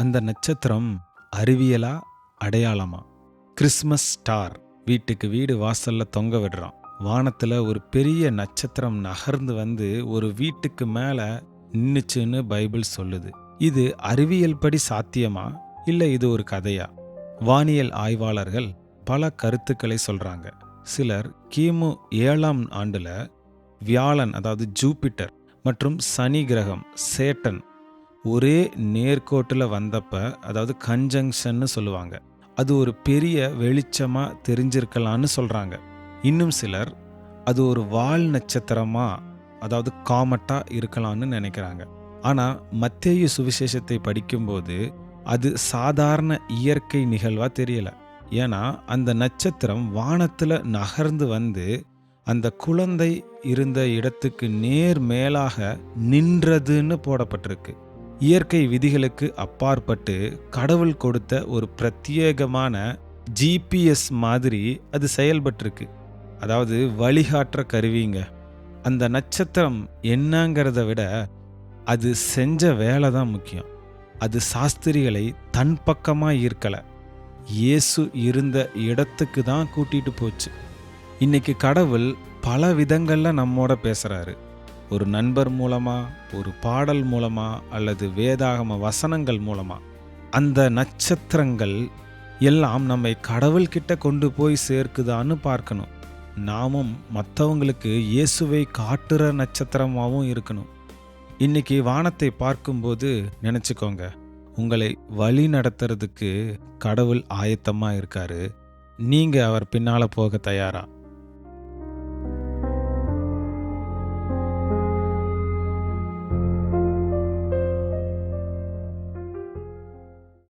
அந்த நட்சத்திரம் அறிவியலா அடையாளமா? Christmas star. வீட்டுக்கு வீடு வாசல்ல தொங்க விடுறான். வானத்துல ஒரு பெரிய நட்சத்திரம் நகர்ந்து வந்து ஒரு வீட்டுக்கு மேல நின்னுச்சுன்னு பைபிள் சொல்லுது. இது அறிவியல் படி சாத்தியமா? இல்ல இது ஒரு கதையா? வானியல் ஆய்வாளர்கள் பல கருத்துக்களை சொல்றாங்க. சிலர் கிமு ஏழாம் ஆண்டுல வியாழன் அதாவது ஜூபிட்டர் மற்றும் சனி கிரகம் சேட்டன் ஒரே நேர்கோட்டில் வந்தப்ப அதாவது கன்ஜங்ஷன்னு சொல்லுவாங்க. அது ஒரு பெரிய வெளிச்சமாக தெரிஞ்சிருக்கலான்னு சொல்கிறாங்க இன்னும் சிலர் அது ஒரு வால் நட்சத்திரமாக அதாவது காமட்டாக இருக்கலாம்னு நினைக்கிறாங்க. ஆனால் மத்தேயு சுவிசேஷத்தை படிக்கும்போது அது சாதாரண இயற்கை நிகழ்வாக தெரியல. ஏன்னா அந்த நட்சத்திரம் வானத்தில் நகர்ந்து வந்து அந்த குழந்தை இருந்த இடத்துக்கு நேர் மேலாக நின்றதுன்னு போடப்பட்டிருக்கு. இயற்கை விதிகளுக்கு அப்பாற்பட்டு கடவுள் கொடுத்த ஒரு பிரத்யேகமான ஜிபிஎஸ் மாதிரி அது செயல்பட்டிருக்கு. அதாவது வழிகாட்டுற கருவிங்க. அந்த நட்சத்திரம் என்னங்கிறத விட அது செஞ்ச வேலை தான் முக்கியம். அது சாஸ்திரிகளை தன் பக்கமாக ஈர்க்கலை. இயேசு இருந்த இடத்துக்கு தான் கூட்டிகிட்டு போச்சு. இன்னைக்கு கடவுள் பல விதங்களில் நம்மோட பேசுகிறாரு ஒரு நண்பர் மூலமாக ஒரு பாடல் மூலமா அல்லது வேதாகம வசனங்கள் மூலமாக அந்த நட்சத்திரங்கள் எல்லாம் நம்மை கடவுள்கிட்ட கொண்டு போய் சேர்க்குதான்னு பார்க்கணும். நாமும் மற்றவங்களுக்கு இயேசுவை காட்டுற நட்சத்திரமாகவும் இருக்கணும். இன்னைக்கு வானத்தை பார்க்கும்போது நினச்சிக்கோங்க உங்களை வழி நடத்துறதுக்கு கடவுள் ஆயத்தமாக இருக்காரு. நீங்கள் அவர் பின்னால் போக தயாரா?